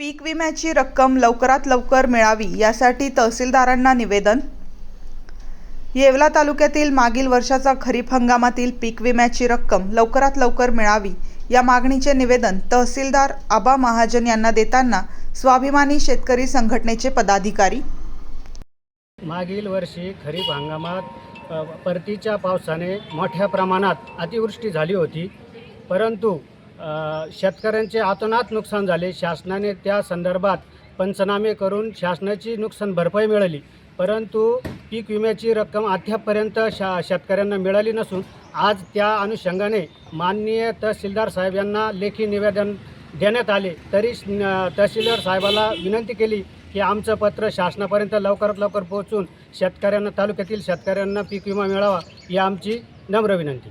पीक विम्याची रक्कम लवकरात लवकर मिळावी यासाठी तहसीलदारांना निवेदन? येवला तालुक्यातील मागील वर्षाचा खरीप हंगामातील पीक विम्याची रक्कम लवकरात लवकर मिळावी या मागणीचे निवेदन तहसीलदार आबा महाजन यांना देताना स्वाभिमानी शेतकरी संघटनेचे पदाधिकारी? मागील वर्षी खरीप हंगामात परतीच्या पावसाने मोठ्या प्रमाणात अतिवृष्टी झाली होती परंतु शेतकऱ्यांचे आतोनात नुकसान झाले. शासनाने त्या संदर्भात पंचनामे करून शासनाची नुकसान भरपाई मिळाली. परंतु पीक विम्याची रक्कम अद्यापपर्यंत शा शेतकऱ्यांना मिळाली नसून आज त्या अनुषंगाने माननीय तहसीलदार साहेब यांना लेखी निवेदन देण्यात आले. तरी तहसीलदार साहेबाला विनंती केली की आमचं पत्र शासनापर्यंत लवकरात लवकर पोहोचून शेतकऱ्यांना तालुक्यातील शेतकऱ्यांना पीक विमा मिळावा ही आमची नम्र विनंती.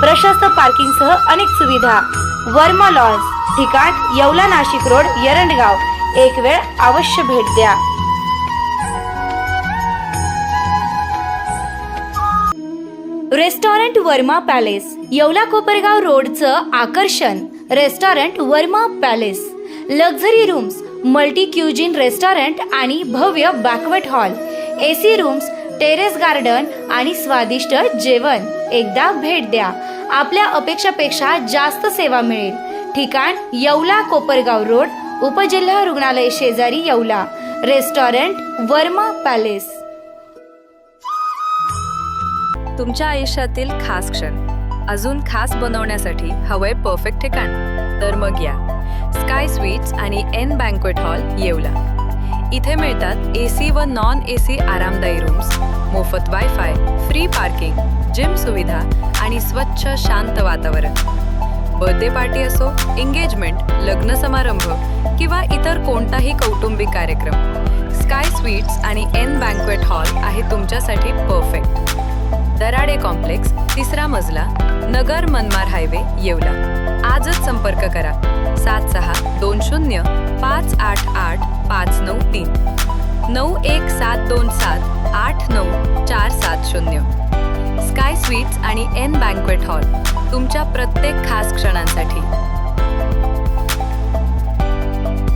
प्रशस्त पार्किंगसह अनेक सुविधा. वर्मा लॉन्स ठिकाण येवला नाशिक रोड येरंडगाव. एक वेळ अवश्य भेट द्या. रेस्टॉरंट वर्मा पॅलेस येवला कोपरगाव रोडचं आकर्षण. Restaurant Verma palace. Luxury rooms multi cuisine restaurant आणि भव्य banquet hall AC rooms terrace garden आणि स्वादिष्ट जेवण. एकदा भेट द्या. आपल्या अपेक्षापेक्षा जास्त सेवा मिळेल. ठिकाण येवला कोपरगाव रोड उपजिल्हा रुग्णालय शेजारी येवला. Restaurant Verma palace. तुमच्या आयुष्यातील खास क्षण. अजून खास बनवण्यासाठी हवंय परफेक्ट ठिकाण. तर मग या. स्काय स्वीट्स आणि एन बँक्वेट हॉल येवला. इथे मिळतात ए सी व नॉन ए सी आरामदायी रूम्स मोफत वायफाय फ्री पार्किंग जिम सुविधा आणि स्वच्छ शांत वातावरण. बर्थडे पार्टी असो एंगेजमेंट लग्न समारंभ किंवा इतर कोणताही कौटुंबिक कार्यक्रम. स्काय स्वीट्स आणि एन बँक्वेट हॉल आहे तुमच्यासाठी परफेक्ट दराडे कॉम्प्लेक्स तिसरा मजला नगर मनमार हायवे येवला. आजच संपर्क करा. सात सहा दोन शून्य पाच आठ आठ पाच नऊ तीन. नऊ एक सात दोन सात आठ नऊ चार सात शून्य. स्काय स्वीट्स आणि एन बँक्वेट हॉल तुमच्या प्रत्येक खास क्षणांसाठी.